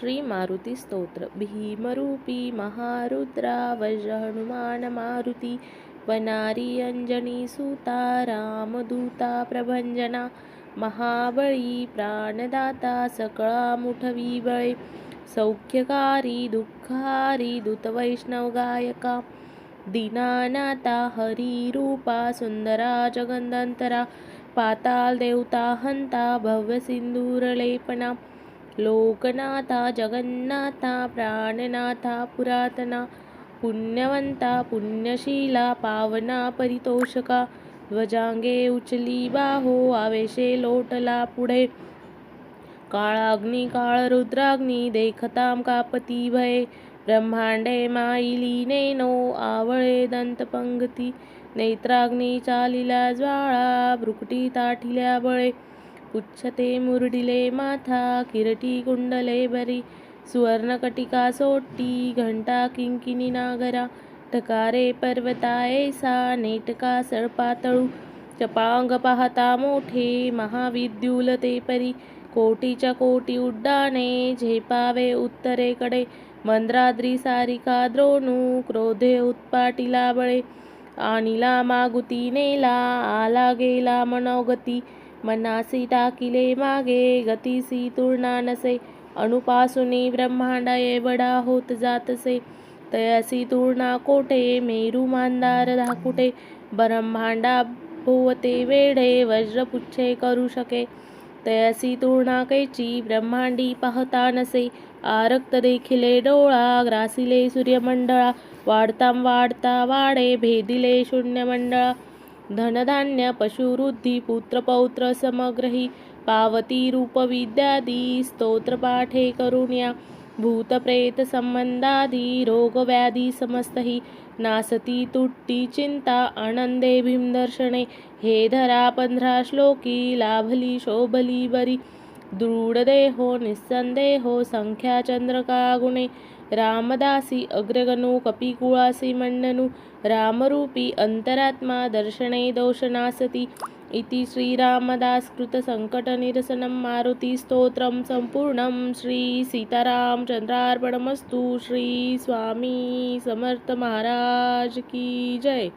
श्री मारुती स्तोत्र। भीमरूपी महारुद्रा वज्र हनुमान मारुती वनारी अंजनी सुता रामदूता प्रभंजना महाबळी प्राणदाता सकळा मुठवी बळे सौख्यकारी दुःखारी दूतवैष्णव गायका दीनानाथा हरिरूपा सुंदरा जगंदंतरा पाताल देवता हंता भव्य सिंदूरलेपना लोकनाथा जगन्नाथा प्राणनाथा पुरातना पुण्यवंता पुण्यशीला पावना परितोषका ध्वजांगे उचली बाहो आवेशे लोटला पुढे. काळाग्नी काळ रुद्राग्नी देखताम कापती भये. ब्रह्मांडे माईली नेनो आवळे दंतपंगती नेत्राग्नी चालिला ज्वाळा भ्रुकुटी ताठिल्या बळे. पुच्छते मुरडिले माथा किरटी कुंडले बरी. सुवर्णकटिका सोटी घंटा किंकिनी नागरा. ठकारे पर्वता ऐसा नेटका सळपातळू चपांग पाहता मोठे महाविद्युल ते परी. कोटीच्या कोटी उड्डाणे झेपावे उत्तरेकडे. मंद्राद्री सारिका द्रोणू क्रोधे उत्पाटीला बळे. आणिला मागुती नेला आला गेला मनोगती. मनासी टाकिले मागे गतीसी तुळना नसे अणुपासुनी ब्रह्मांड एवढा होत जातसे तयासी तुळना कोठे मेरू मांदार धाकुटे ब्रह्मांडा भोवते वेढे वज्रपुच्छे करू शके तयासी तुळना कैची ब्रह्मांडी पाहता नसे आरक्त देखिले डोळा ग्रासिले सूर्यमंडळा वाढता वाढता वाडे भेदिले शून्यमंडळा धनधान्य पशुवृद्धी पुत्रपौत्र समग्रही पावती रूप विद्यादी स्तोत्रपाठे करुण्या भूतप्रेत संबंधादी रोगव्याधी समस्तही नासती तुट्टी चिंता आनंदे भीमदर्शने हे धरा पंधरा श्लोकी लाभली शोभली बरी दृढदेहो निस्संदेहो संख्या चंद्रका गुणे रामदासी अग्रगणू कपिकुळासी मंडनु रामरूपी अन्तरात्मा दर्शने दोषनासति इति श्रीरामदासकृतसङ्कटनिरसनं मारुतिस्तोत्रं सम्पूर्णं श्री सीतारामचंद्रार्पणमस्तु श्री स्वामी समर्थ महाराज की जय।